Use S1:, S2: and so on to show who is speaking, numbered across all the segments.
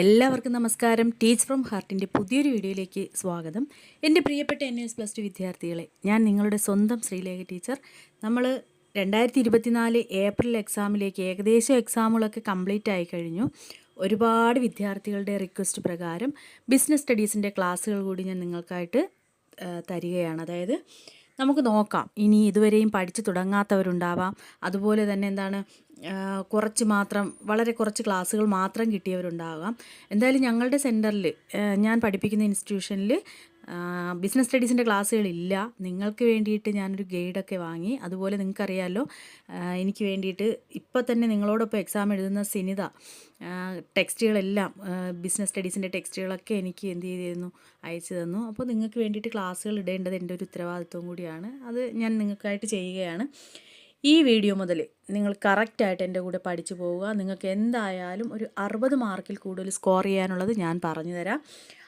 S1: എല്ലാവർക്കും നമസ്കാരം. Teach from ഹാർട്ടിന്റെ പുതിയൊരു വീഡിയോയിലേക്ക് സ്വാഗതം. എന്റെ പ്രിയപ്പെട്ട എൻ എസ് പ്ലസ് ടു വിദ്യാർത്ഥികളെ ഞാൻ നിങ്ങളുടെ സ്വന്തം ശ്രീലേഖ ടീച്ചർ നമ്മൾ രണ്ടായിരത്തി ഇരുപത്തിനാല് ഏപ്രിൽ എക്സാമിലേക്ക് ഏകദേശം എക്സാമുകളൊക്കെ കംപ്ലീറ്റ് ആയി കഴിഞ്ഞു. ഒരുപാട് വിദ്യാർത്ഥികളുടെ റിക്വസ്റ്റ് പ്രകാരം ബിസിനസ് സ്റ്റഡീസിന്റെ ക്ലാസ്സുകൾ കൂടി ഞാൻ നിങ്ങൾക്കായിട്ട് തരികയാണ്. അതായത് നമുക്ക് നോക്കാം. ഇനി ഇതുവരെയും പഠിച്ചു തുടങ്ങാത്തവരുണ്ടാവാം. അതുപോലെ തന്നെ എന്താണ് കുറച്ച് മാത്രം വളരെ കുറച്ച് ക്ലാസ്സുകൾ മാത്രം കിട്ടിയവരുണ്ടാകാം. എന്തായാലും ഞങ്ങളുടെ സെന്ററിൽ ഞാൻ പഠിപ്പിക്കുന്ന ഇൻസ്റ്റിറ്റ്യൂഷനിൽ ബിസിനസ് സ്റ്റഡീസിന്റെ ക്ലാസ്സുകളില്ല. നിങ്ങൾക്ക് വേണ്ടിയിട്ട് ഞാനൊരു ഗൈഡൊക്കെ വാങ്ങി അതുപോലെ നിങ്ങൾക്കറിയാമല്ലോ എനിക്ക് വേണ്ടിയിട്ട് ഇപ്പോൾ തന്നെ നിങ്ങളോടൊപ്പം എക്സാം എഴുതുന്ന സിനിത ടെക്സ്റ്റുകളെല്ലാം ബിസിനസ് സ്റ്റഡീസിന്റെ ടെക്സ്റ്റുകളൊക്കെ എനിക്ക് എന്ത് ചെയ്തിരുന്നു അയച്ചു തന്നു. അപ്പോൾ നിങ്ങൾക്ക് വേണ്ടിയിട്ട് ക്ലാസ്സുകൾ ഇടേണ്ടത് എന്റെ ഒരു ഉത്തരവാദിത്വം കൂടിയാണ്. അത് ഞാൻ നിങ്ങൾക്കായിട്ട് ചെയ്യുകയാണ്. ഈ വീഡിയോ മുതൽ നിങ്ങൾ കറക്റ്റായിട്ട് എന്റെ കൂടെ പഠിച്ചു പോവുക. നിങ്ങൾക്ക് എന്തായാലും ഒരു അറുപത് മാർക്കിൽ കൂടുതൽ സ്കോർ ചെയ്യാനുള്ളത് ഞാൻ പറഞ്ഞു തരാം.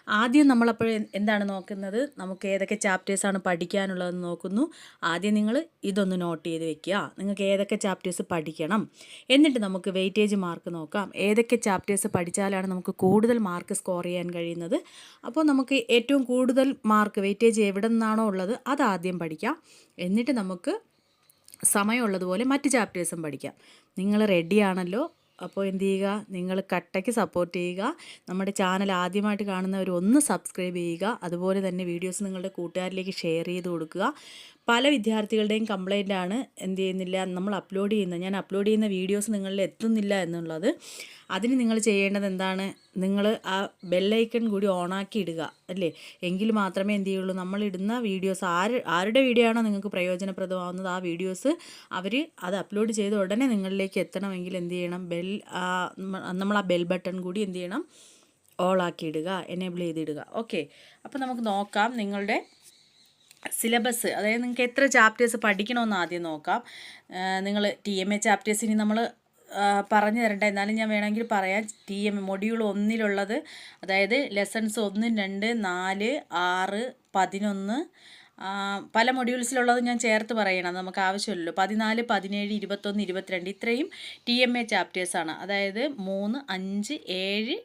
S1: ആദ്യം നമ്മളപ്പോൾ എന്താണ് നോക്കുന്നത്? നമുക്ക് ഏതൊക്കെ ചാപ്റ്റേഴ്സാണ് പഠിക്കാനുള്ളതെന്ന് നോക്കുന്നു. ആദ്യം നിങ്ങൾ ഇതൊന്ന് നോട്ട് ചെയ്ത് വെക്കുക. നിങ്ങൾക്ക് ഏതൊക്കെ ചാപ്റ്റേഴ്സ് പഠിക്കണം? എന്നിട്ട് നമുക്ക് വെയിറ്റേജ് മാർക്ക് നോക്കാം. ഏതൊക്കെ ചാപ്റ്റേഴ്സ് പഠിച്ചാലാണ് നമുക്ക് കൂടുതൽ മാർക്ക് സ്കോർ ചെയ്യാൻ കഴിയുന്നത്? അപ്പോൾ നമുക്ക് ഏറ്റവും കൂടുതൽ മാർക്ക് വെയിറ്റേജ് എവിടെ നിന്നാണോ ഉള്ളത് അത് ആദ്യം പഠിക്കാം. എന്നിട്ട് നമുക്ക് സമയമുള്ളതുപോലെ മറ്റ് ചാപ്റ്റേഴ്സും പഠിക്കാം. നിങ്ങൾ റെഡിയാണല്ലോ അപ്പോൾ എന്ത് ചെയ്യുക? നിങ്ങൾ കട്ടയ്ക്ക് സപ്പോർട്ട് ചെയ്യുക. നമ്മുടെ ചാനൽ ആദ്യമായിട്ട് കാണുന്നവർ ഒന്ന് സബ്സ്ക്രൈബ് ചെയ്യുക. അതുപോലെ തന്നെ വീഡിയോസ് നിങ്ങളുടെ കൂട്ടുകാരിലേക്ക് ഷെയർ ചെയ്ത് കൊടുക്കുക. പല വിദ്യാർത്ഥികളുടെയും കംപ്ലൈന്റ് ആണ് എന്ത് ചെയ്യുന്നില്ല നമ്മൾ അപ്ലോഡ് ചെയ്യുന്ന ഞാൻ അപ്ലോഡ് ചെയ്യുന്ന വീഡിയോസ് നിങ്ങളിൽ എത്തുന്നില്ല എന്നുള്ളത്. അതിന് നിങ്ങൾ ചെയ്യേണ്ടത് എന്താണ്? നിങ്ങൾ ആ ബെല്ലൈക്കൺ കൂടി ഓണാക്കി ഇടുക അല്ലേ? എങ്കിൽ മാത്രമേ എന്ത് ചെയ്യുള്ളൂ? നമ്മളിടുന്ന വീഡിയോസ് ആര് ആരുടെ വീഡിയോ ആണോ നിങ്ങൾക്ക് പ്രയോജനപ്രദമാവുന്നത് ആ വീഡിയോസ് അവർ അത് അപ്ലോഡ് ചെയ്ത ഉടനെ നിങ്ങളിലേക്ക് എത്തണമെങ്കിൽ എന്ത് ചെയ്യണം? ബെൽ നമ്മൾ ആ ബെൽ ബട്ടൺ കൂടി എന്ത് ചെയ്യണം? ഓൾ ആക്കി ഇടുക എനേബിൾ ചെയ്തിടുക ഓക്കെ അപ്പോൾ നമുക്ക് നോക്കാം നിങ്ങളുടെ സിലബസ് അതായത് നിങ്ങൾക്ക് എത്ര ചാപ്റ്റേഴ്സ് പഠിക്കണമെന്ന് ആദ്യം നോക്കാം. നിങ്ങൾ ടി എം എ ചാപ്റ്റേഴ്സ് ഇനി നമ്മൾ പറഞ്ഞു തരണ്ട. എന്നാലും ഞാൻ വേണമെങ്കിൽ പറയാം. ടി എം മൊഡ്യൂൾ ഒന്നിലുള്ളത് അതായത് ലെസൺസ് ഒന്ന് രണ്ട് നാല് ആറ് പതിനൊന്ന് പല മൊഡ്യൂൾസിലുള്ളത് ഞാൻ ചേർത്ത് പറയണം. നമുക്ക് ആവശ്യമില്ലല്ലോ. പതിനാല് പതിനേഴ് ഇരുപത്തൊന്ന് ഇരുപത്തിരണ്ട് ഇത്രയും ടി എം എ ചാപ്റ്റേഴ്സാണ് അതായത് മൂന്ന് അഞ്ച് ഏഴ്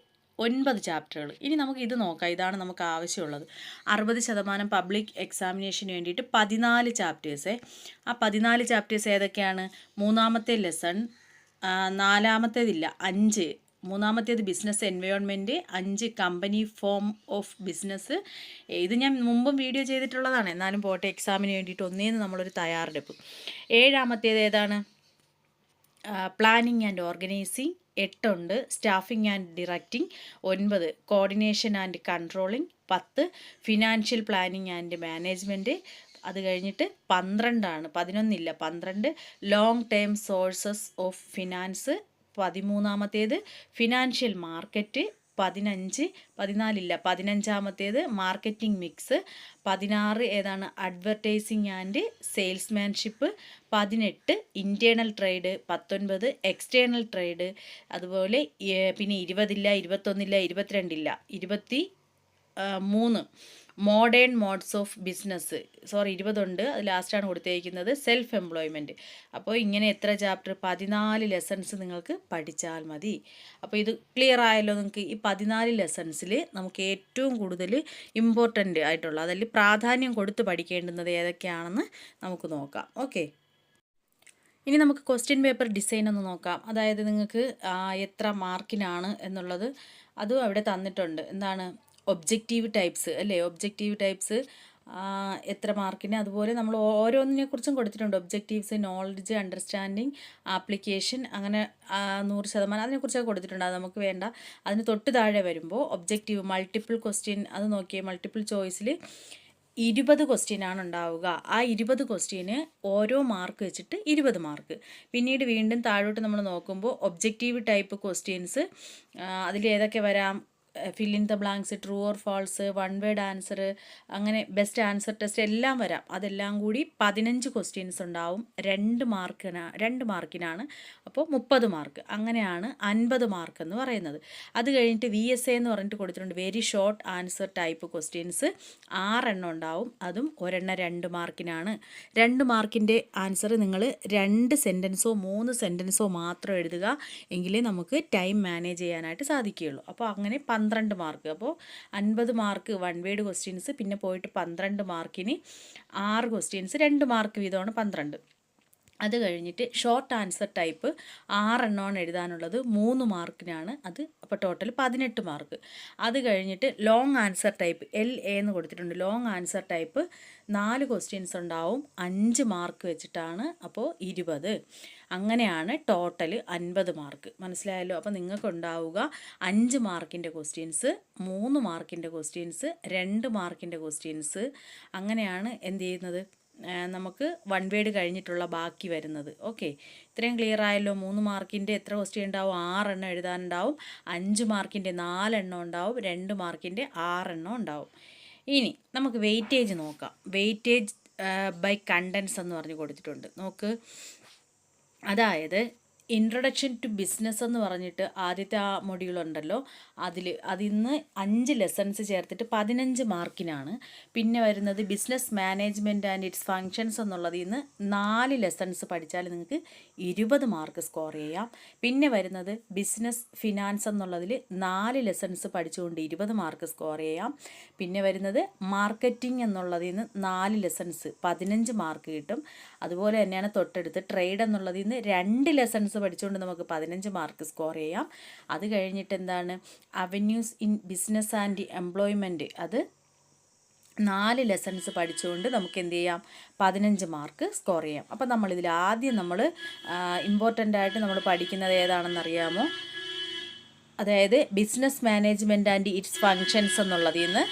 S1: ഒൻപത് ചാപ്റ്ററുകൾ. ഇനി നമുക്ക് ഇത് നോക്കാം. ഇതാണ് നമുക്ക് ആവശ്യമുള്ളത്. അറുപത് ശതമാനം പബ്ലിക് എക്സാമിനേഷന് വേണ്ടിയിട്ട് പതിനാല് ചാപ്റ്റേഴ്സേ ആ പതിനാല് ചാപ്റ്റേഴ്സ് ഏതൊക്കെയാണ്? മൂന്നാമത്തെ ലെസൺ നാലാമത്തേതില്ല അഞ്ച്. മൂന്നാമത്തേത് ബിസിനസ് എൻവയോൺമെന്റ് അഞ്ച് കമ്പനി ഫോം ഓഫ് ബിസിനസ് ഇത് ഞാൻ മുമ്പും വീഡിയോ ചെയ്തിട്ടുള്ളതാണ്. എന്നാലും പോട്ടെ എക്സാമിന് വേണ്ടിയിട്ട് ഒന്നേന്ന് നമ്മളൊരു തയ്യാറെടുപ്പ്. ഏഴാമത്തേത് ഏതാണ്? പ്ലാനിങ് ആൻഡ് ഓർഗനൈസിങ് എട്ടുണ്ട്. സ്റ്റാഫിംഗ് ആൻഡ് ഡിറക്റ്റിംഗ് ഒൻപത്. കോർഡിനേഷൻ ആൻഡ് കൺട്രോളിംഗ് പത്ത്. ഫിനാൻഷ്യൽ പ്ലാനിങ് ആൻഡ് മാനേജ്മെന്റ് അത് കഴിഞ്ഞിട്ട് പന്ത്രണ്ടാണ്. പതിനൊന്നില്ല. പന്ത്രണ്ട്. Long term sources of finance പതിമൂന്നാമത്തേത്. Financial market പതിനഞ്ച് പതിനാലില്ല പതിനഞ്ചാമത്തേത് മാർക്കറ്റിംഗ് മിക്സ് പതിനാറ് ഏതാണ് അഡ്വർടൈസിങ് ആൻഡ് സെയിൽസ്മാൻഷിപ്പ് പതിനെട്ട് ഇന്റേർണൽ ട്രേഡ് പത്തൊൻപത് എക്സ്റ്റേണൽ ട്രേഡ് അതുപോലെ പിന്നെ ഇരുപതില്ല ഇരുപത്തൊന്നില്ല ഇരുപത്തിരണ്ടില്ല ഇരുപത്തി മൂന്ന്. Modern modes of business. Sorry ഇരുപതുണ്ട്. അത് ലാസ്റ്റാണ് കൊടുത്തേക്കുന്നത്. സെൽഫ് എംപ്ലോയ്മെന്റ് അപ്പോൾ ഇങ്ങനെ എത്ര ചാപ്റ്റർ? പതിനാല് ലെസൺസ് നിങ്ങൾക്ക് പഠിച്ചാൽ മതി. അപ്പോൾ ഇത് ക്ലിയർ ആയല്ലോ നിങ്ങൾക്ക്? ഈ പതിനാല് ലെസൺസിൽ നമുക്ക് ഏറ്റവും കൂടുതൽ ഇമ്പോർട്ടന്റ് ആയിട്ടുള്ള അതിൽ പ്രാധാന്യം കൊടുത്ത് പഠിക്കേണ്ടുന്നത് ഏതൊക്കെയാണെന്ന് നമുക്ക് നോക്കാം. ഓക്കെ. ഇനി നമുക്ക് ക്വസ്റ്റ്യൻ പേപ്പർ ഡിസൈൻ ഒന്ന് നോക്കാം. അതായത് നിങ്ങൾക്ക് എത്ര മാർക്കിനാണ് എന്നുള്ളത്. അതും അവിടെ തന്നിട്ടുണ്ട്. എന്താണ്? ഒബ്ജക്റ്റീവ് ടൈപ്സ് അല്ലേ? ഒബ്ജക്റ്റീവ് ടൈപ്സ് എത്ര മാർക്കിന്? അതുപോലെ നമ്മൾ ഓരോന്നിനെ കുറിച്ചും കൊടുത്തിട്ടുണ്ട്. ഒബ്ജക്റ്റീവ്സ് നോളജ് അണ്ടർസ്റ്റാൻഡിങ് ആപ്ലിക്കേഷൻ അങ്ങനെ നൂറ് ശതമാനം അതിനെക്കുറിച്ചൊക്കെ കൊടുത്തിട്ടുണ്ട്. അത് നമുക്ക് വേണ്ട. അതിന് തൊട്ട് താഴെ വരുമ്പോൾ ഒബ്ജക്റ്റീവ് മൾട്ടിപ്പിൾ ക്വസ്റ്റ്യൻ അത് നോക്കിയേ മൾട്ടിപ്പിൾ ചോയ്സിൽ ഇരുപത് ക്വസ്റ്റ്യനാണ് ഉണ്ടാവുക. ആ ഇരുപത് ക്വസ്റ്റ്യന് ഓരോ മാർക്ക് വെച്ചിട്ട് ഇരുപത് മാർക്ക്. പിന്നീട് വീണ്ടും താഴോട്ട് നമ്മൾ നോക്കുമ്പോൾ ഒബ്ജക്റ്റീവ് ടൈപ്പ് ക്വസ്റ്റ്യൻസ് അതിൽ ഏതൊക്കെ വരാം? Fill in the blanks true or false one word answer അങ്ങനെ ബെസ്റ്റ് ആൻസർ ടെസ്റ്റ് എല്ലാം വരാം. അതെല്ലാം കൂടി പതിനഞ്ച് ക്വസ്റ്റ്യൻസ് ഉണ്ടാവും. രണ്ട് മാർക്കിന് രണ്ട് മാർക്കിനാണ് അപ്പോൾ മുപ്പത് മാർക്ക് അങ്ങനെയാണ് അൻപത് മാർക്ക് എന്ന് പറയുന്നത്. അത് കഴിഞ്ഞിട്ട് വി എസ് എ എന്ന് പറഞ്ഞിട്ട് കൊടുത്തിട്ടുണ്ട്. Very short answer type questions ആറെണ്ണം ഉണ്ടാവും. അതും ഒരെണ്ണം രണ്ട് മാർക്കിനാണ് രണ്ട് മാർക്കിന്റെ ആൻസർ നിങ്ങൾ രണ്ട് സെന്റൻസോ മൂന്ന് സെന്റൻസോ മാത്രം എഴുതുക. എങ്കിലേ നമുക്ക് ടൈം മാനേജ് ചെയ്യാനായിട്ട് സാധിക്കുകയുള്ളൂ. അപ്പോൾ അങ്ങനെ പന്ത്രണ്ട് മാർക്ക്. അപ്പോൾ അൻപത് മാർക്ക് വൺ വേഡ് ക്വസ്റ്റ്യൻസ് പിന്നെ പോയിട്ട് പന്ത്രണ്ട് മാർക്കിന് ആറ് ക്വസ്റ്റ്യൻസ് രണ്ട് മാർക്ക് വീതമാണ് പന്ത്രണ്ട്. അത് കഴിഞ്ഞിട്ട് ഷോർട്ട് ആൻസർ ടൈപ്പ് ആറെണ്ണമാണ് എഴുതാനുള്ളത്. മൂന്ന് മാർക്കിനാണ് അത്. അപ്പോൾ ടോട്ടൽ പതിനെട്ട് മാർക്ക് അത് കഴിഞ്ഞിട്ട് long answer type L A എന്ന് കൊടുത്തിട്ടുണ്ട്. ലോങ് ആൻസർ ടൈപ്പ് നാല് ക്വസ്റ്റ്യൻസ് ഉണ്ടാവും. അഞ്ച് മാർക്ക് വെച്ചിട്ടാണ് അപ്പോൾ ഇരുപത്. അങ്ങനെയാണ് ടോട്ടൽ അൻപത് മാർക്ക് മനസ്സിലായല്ലോ? അപ്പോൾ നിങ്ങൾക്ക് ഉണ്ടാവുക അഞ്ച് മാർക്കിന്റെ ക്വസ്റ്റ്യൻസ് മൂന്ന് മാർക്കിന്റെ ക്വസ്റ്റ്യൻസ് രണ്ട് മാർക്കിന്റെ ക്വസ്റ്റ്യൻസ് അങ്ങനെയാണ് എന്ത് ചെയ്യുന്നത്? നമുക്ക് വൺ വേഡ് കഴിഞ്ഞിട്ടുള്ള ബാക്കി വരുന്നത്. ഓക്കെ ഇത്രയും ക്ലിയർ ആയല്ലോ. മൂന്ന് മാർക്കിന്റെ എത്ര ക്വസ്റ്റ്യൻ ഉണ്ടാവും? ആറെണ്ണം എഴുതാനുണ്ടാവും. അഞ്ച് മാർക്കിന്റെ നാലെണ്ണം ഉണ്ടാവും. രണ്ട് മാർക്കിന്റെ ആറെണ്ണം ഉണ്ടാവും. ഇനി നമുക്ക് വെയിറ്റേജ് നോക്കാം. വെയിറ്റേജ് ബൈ കണ്ടൻസ് എന്ന് പറഞ്ഞ് കൊടുത്തിട്ടുണ്ട്. നോക്ക്. അതായത് ഇൻട്രൊഡക്ഷൻ ടു ബിസിനസ് എന്ന് പറഞ്ഞിട്ട് ആദ്യത്തെ ആ മൊഡ്യൂൾ ഉണ്ടല്ലോ അതിൽ അതിന്ന് അഞ്ച് ലെസൺസ് ചേർത്തിട്ട് പതിനഞ്ച് മാർക്കിനാണ്. പിന്നെ വരുന്നത് business management and its functions എന്നുള്ളതിൽ നിന്ന് നാല് ലെസൺസ് പഠിച്ചാൽ നിങ്ങൾക്ക് ഇരുപത് മാർക്ക് സ്കോർ ചെയ്യാം. പിന്നെ വരുന്നത് ബിസിനസ് ഫിനാൻസ് എന്നുള്ളതിൽ നാല് ലെസൺസ് പഠിച്ചുകൊണ്ട് ഇരുപത് മാർക്ക് സ്കോർ ചെയ്യാം. പിന്നെ വരുന്നത് മാർക്കറ്റിംഗ് എന്നുള്ളതിൽ നിന്ന് നാല് ലെസൺസ് പതിനഞ്ച് മാർക്ക് കിട്ടും. അതുപോലെ തന്നെയാണ് തൊട്ടടുത്ത് ട്രേഡ് എന്നുള്ളതിൽ നിന്ന് രണ്ട് ലെസൺസ് പഠിച്ചുകൊണ്ട് നമുക്ക് പതിനഞ്ച് മാർക്ക് സ്കോർ ചെയ്യാം. അത് കഴിഞ്ഞിട്ട് എന്താണ്? Avenues in business and employment അത് നാല് ലെസൺസ് പഠിച്ചുകൊണ്ട് നമുക്ക് എന്ത് ചെയ്യാം? പതിനഞ്ച് മാർക്ക് സ്കോർ ചെയ്യാം. അപ്പം നമ്മളിതിൽ ആദ്യം നമ്മൾ ഇമ്പോർട്ടന്റ് ആയിട്ട് നമ്മൾ പഠിക്കുന്നത് ഏതാണെന്ന് അറിയാമോ? അതായത് business management and its functions എന്നുള്ളതിൽ നിന്ന്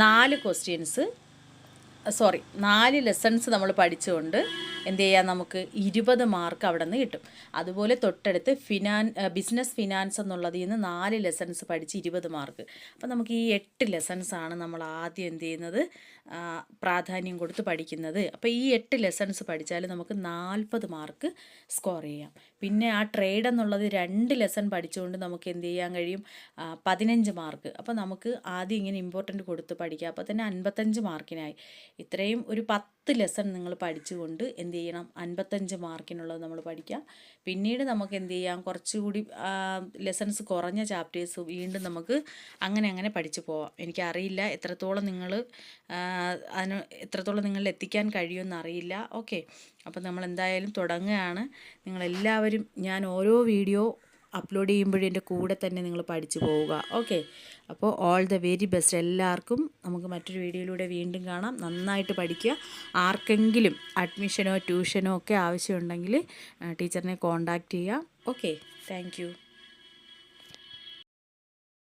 S1: നാല് ക്വസ്റ്റ്യൻസ് സോറി നാല് ലെസൺസ് നമ്മൾ പഠിച്ചുകൊണ്ട് എന്ത് ചെയ്യാം? നമുക്ക് ഇരുപത് മാർക്ക് അവിടെ നിന്ന് കിട്ടും. അതുപോലെ തൊട്ടടുത്ത് ഫിനാൻ ബിസിനസ് ഫിനാൻസ് എന്നുള്ളതിൽ നിന്ന് നാല് ലെസൺസ് പഠിച്ച് ഇരുപത് മാർക്ക്. അപ്പം നമുക്ക് ഈ എട്ട് ലെസൺസ് ആണ് നമ്മൾ ആദ്യം എന്ത് ചെയ്യുന്നത്? പ്രാധാന്യം കൊടുത്ത് പഠിക്കുന്നത്. അപ്പോൾ ഈ എട്ട് ലെസൺസ് പഠിച്ചാൽ നമുക്ക് നാൽപ്പത് മാർക്ക് സ്കോർ ചെയ്യാം. പിന്നെ ആ ട്രേഡ് എന്നുള്ളത് രണ്ട് ലെസൺ പഠിച്ചുകൊണ്ട് നമുക്ക് എന്ത് ചെയ്യാൻ കഴിയും? പതിനഞ്ച് മാർക്ക്. അപ്പോൾ നമുക്ക് ആദ്യം ഇങ്ങനെ ഇമ്പോർട്ടന്റ് കൊടുത്ത് പഠിക്കാം. അപ്പോൾ തന്നെ അൻപത്തഞ്ച് മാർക്കിനായി. ഇത്രയും ഒരു പത്ത് പത്ത് ലെസൺ നിങ്ങൾ പഠിച്ചുകൊണ്ട് എന്ത് ചെയ്യണം? അൻപത്തഞ്ച് മാർക്കിനുള്ളത് നമ്മൾ പഠിക്കാം പിന്നീട് നമുക്ക് എന്ത് ചെയ്യാം? കുറച്ചുകൂടി ലെസൺസ് കുറഞ്ഞ ചാപ്റ്റേഴ്സ് വീണ്ടും നമുക്ക് അങ്ങനെ അങ്ങനെ പഠിച്ചു പോവാം. എനിക്കറിയില്ല എത്രത്തോളം നിങ്ങൾ അതിന് എത്രത്തോളം നിങ്ങൾ എത്തിക്കാൻ കഴിയുമെന്ന് അറിയില്ല. ഓക്കെ അപ്പോൾ നമ്മൾ എന്തായാലും തുടങ്ങുകയാണ്. നിങ്ങളെല്ലാവരും ഞാൻ ഓരോ വീഡിയോ അപ്ലോഡ് ചെയ്യുമ്പോഴും എന്റെ കൂടെ തന്നെ നിങ്ങൾ പഠിച്ചു പോവുക. ഓക്കെ അപ്പോൾ ഓൾ ദ വെരി ബെസ്റ്റ് എല്ലാവർക്കും. നമുക്ക് മറ്റൊരു വീഡിയോയിലൂടെ വീണ്ടും കാണാം. നന്നായിട്ട് പഠിക്കുക. ആർക്കെങ്കിലും അഡ്മിഷനോ ട്യൂഷനോ ഒക്കെ ആവശ്യമുണ്ടെങ്കിൽ ടീച്ചറിനെ കോൺടാക്റ്റ് ചെയ്യുക. Okay thank